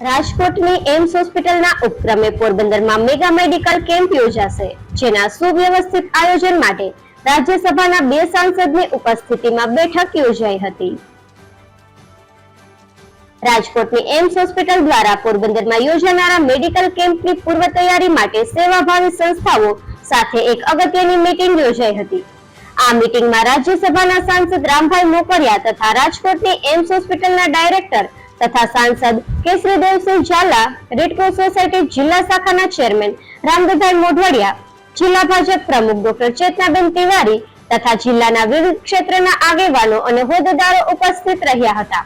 રાજકોટની એમ્સ હોસ્પિટલના ઉપક્રમે પોરબંદરમાં મેગા મેડિકલ કેમ્પ યોજાશે, જેના સુવ્યવસ્થિત આયોજન માટે રાજ્યસભાના બે સાંસદની ઉપસ્થિતિમાં બેઠક યોજાઈ હતી. રાજકોટની એમ્સ હોસ્પિટલ દ્વારા પોરબંદરમાં યોજાનારા મેડિકલ કેમ્પની પૂર્વ તૈયારી માટે સેવાભાવી સંસ્થાઓ સાથે એક અગત્યની મીટિંગ યોજાઈ હતી. આ મીટિંગમાં રાજ્યસભાના સાંસદ રામભાઈ મોકરિયા તથા રાજકોટની એમ્સ હોસ્પિટલના ડાયરેક્ટર તથા સાંસદ કેસરીદેવસિંહ ઝાલા રેડક્રોસ સોસાયટી જિલ્લા શાખાના ચેરમેન રામદેવભાઈ મોઢવાડિયા, જિલ્લા ભાજપ પ્રમુખ ડોક્ટર ચેતનાબેન તિવારી તથા જિલ્લાના વિવિધ ક્ષેત્રના આગેવાનો અને હોદ્દેદારો ઉપસ્થિત રહ્યા હતા.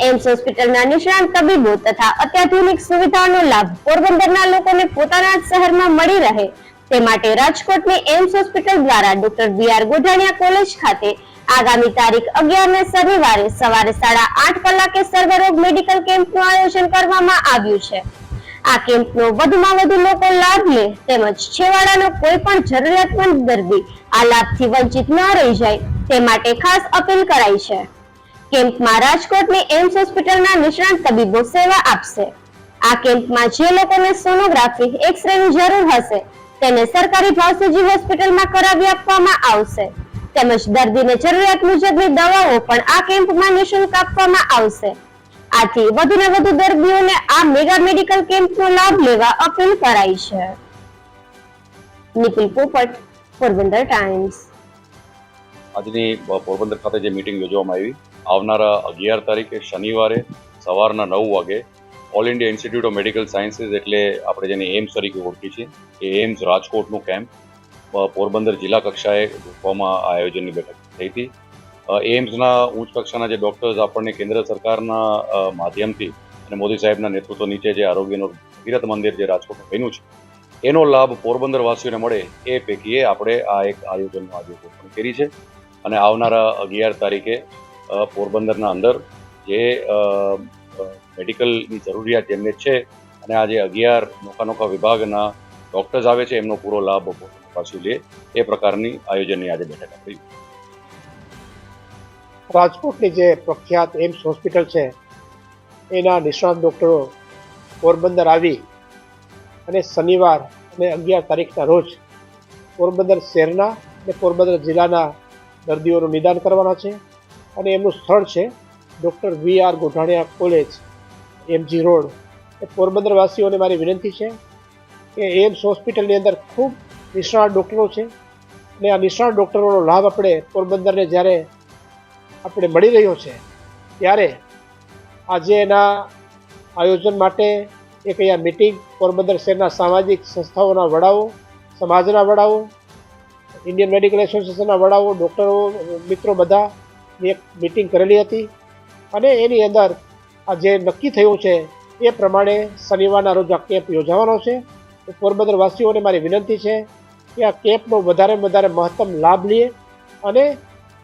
એમ્સ હોસ્પિટલના નિષ્ણાંત તબીબો તથા અત્યાધુનિક સુવિધાઓનો લાભ પોરબંદરના લોકોને પોતાના જ શહેરમાં મળી રહે તે માટે રાજકોટની એમ્સ હોસ્પિટલ દ્વારા doctor B R Godhaniya college ખાતે આગામી તારીખ અગિયાર ને શનિવારે સવારે સાડા આઠ કલાકે સર્વરોગ મેડિકલ કેમ્પનું આયોજન કરવામાં આવ્યું છે. આ કેમ્પનો વધુમાં વધુ લોકો લાભ લે તેમજ છેવાડાનો કોઈ પણ જરૂરિયાતમંદ દર્દી આ લાભથી વંચિત ન રહી જાય તે માટે ખાસ અપીલ કરાઈ છે. કેમ્પમાં રાજકોટની એમ્સ હોસ્પિટલના નિષ્ણાંત તબીબો સેવા આપશે. આ કેમ્પમાં જે લોકોને સોનોગ્રાફી, એક્સરેની જરૂર હશે તેને સરકારી ભાવસુજી હોસ્પિટલમાં કરાવી આપવામાં આવશે. તેમજ દર્દીને જરૂરિયાત મુજબની દવાઓ પણ આ કેમ્પમાં નિઃશુલ્ક આપવામાં આવશે. આથી વધુને વધુ દર્દીઓને આ મેગા મેડિકલ કેમ્પનો લાભ લેવા અપીલ કરાઈ છે. નિખિલ પોપટ, પોરબંદર ટાઈમ્સ. આજની પોરબંદર ખાતે જે મિટિંગ યોજવામાં આવી, આવનારા અગિયાર તારીખે શનિવારે સવારના નવ વાગે all India institute of medical sciences એટલે આપણે જેને એમ્સ તરીકે ઓળખીએ છીએ, એ એમ્સ રાજકોટનું કેમ્પ પોરબંદર જિલ્લા કક્ષાએ ગોઠવવામાં આ આયોજનની બેઠક થઈ હતી. એમ્સના ઉચ્ચ કક્ષાના જે ડૉક્ટર્સ આપણને કેન્દ્ર સરકારના માધ્યમથી અને મોદી સાહેબના નેતૃત્વ નીચે જે આરોગ્યનું ભગીરથ મંદિર જે રાજકોટમાં બન્યું છે, એનો લાભ પોરબંદર વાસીઓને મળે એ પૈકીએ આપણે આ એક આયોજનનું આજે ઘોષણા કરી છે. અને આવનારા અગિયાર તારીખે પોરબંદરના અંદર જે મેડિકલની જરૂરિયાત જેમને છે અને આ જે અગિયાર નોખા નોખા વિભાગના ડૉક્ટર્સ આવે છે, એમનો પૂરો લાભ પાછું લે એ પ્રકારની આયોજનની આજે બેઠક આપી. રાજકોટની જે પ્રખ્યાત એમ્સ હોસ્પિટલ છે, એના નિષ્ણાત ડૉક્ટરો પોરબંદર આવી અને શનિવાર અને અગિયાર તારીખના રોજ પોરબંદર શહેરના અને પોરબંદર જિલ્લાના દર્દીઓનું નિદાન કરવાના છે અને એમનું સ્થળ છે doctor V R Godhaniya college, MG road. એ પોરબંદરવાસીઓને મારી વિનંતી છે કે એમ્સ હોસ્પિટલની અંદર ખૂબ નિષ્ણાત ડૉક્ટરો છે. અને આ નિષ્ણાત ડૉક્ટરોનો લાભ આપણે પોરબંદરને જ્યારે આપણે મળી રહ્યો છે, ત્યારે આજે એના આયોજન માટે એક અહીંયા મિટિંગ પોરબંદર શહેરના સામાજિક સંસ્થાઓના વડાઓ, સમાજના વડાઓ ઇન્ડિયન મેડિકલ એસોસિએશનના વડાઓ, ડૉક્ટરો, મિત્રો બધા એક મિટિંગ કરેલી હતી. અને એની અંદર આ જે નક્કી થયું છે, એ પ્રમાણે શનિવારના રોજ આ કેમ્પ યોજાવાનો છે. પોરબંદરવાસીઓને મારી વિનંતી છે કે આ કેપનો વધારે વધારે મહત્તમ લાભ લઈએ અને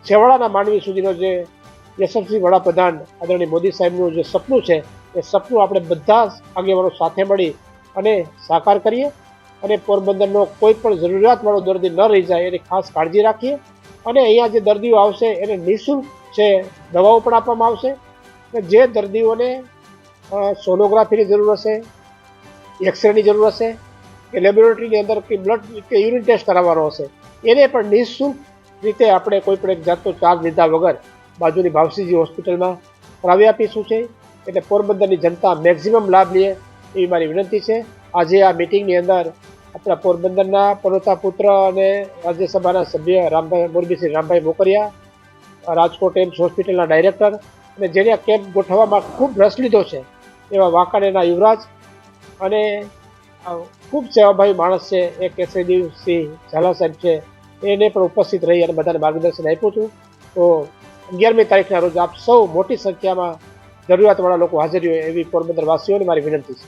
છેવાડાના માનવી સુધીનો જે યશસ્વી વડાપ્રધાન આદરણીય મોદી સાહેબનું જે સપનું છે, એ સપનું આપણે બધા આગેવાનો સાથે મળી અને સાકાર કરીએ. અને પોરબંદરનો કોઈ પણ જરૂરિયાતવાળો દર્દી ન રહી જાય એની ખાસ કાળજી રાખીએ. અને અહીંયા જે દર્દીઓ આવશે એને નિઃશુલ્ક છે દવાઓ પણ આપવામાં આવશે. અને જે દર્દીઓને સોનોગ્રાફીની જરૂર હશે, એક્સરેની જરૂર હશે કે લેબોરેટરીની અંદર કે બ્લડ કે યુરિન ટેસ્ટ કરાવવાનો હશે, એને પણ નિઃશુલ્ક રીતે આપણે કોઈ પણ એક જાતનો ચાર્જ લીધા વગર બાજુની ભાવસીજી હોસ્પિટલમાં કરાવી આપીશું છે. એટલે પોરબંદરની જનતા મેક્ઝિમમ લાભ લે એવી મારી વિનંતી છે. આજે આ મિટિંગની અંદર આપણા પોરબંદરના પનોતા પુત્ર અને રાજ્યસભાના સભ્ય રામભાઈ મોરબીસિંહ રામભાઈ મોકરિયા, રાજકોટ એમ્સ હોસ્પિટલના ડાયરેક્ટર અને જેને આ કેમ્પ ગોઠવવામાં ખૂબ રસ લીધો છે એવા વાંકાણેના યુવરાજ અને ખૂબ સેવાભાવી માણસ છે, એ કેસરીદેવસિંહ ઝાલા સાહેબ છે, એને પણ ઉપસ્થિત રહી અને બધાને માર્ગદર્શન આપ્યું હતું. તો અગિયારમી તારીખના રોજ આપ સૌ મોટી સંખ્યામાં જરૂરિયાતવાળા લોકો હાજર હોય એવી પોરબંદર વાસીઓને મારી વિનંતી છે.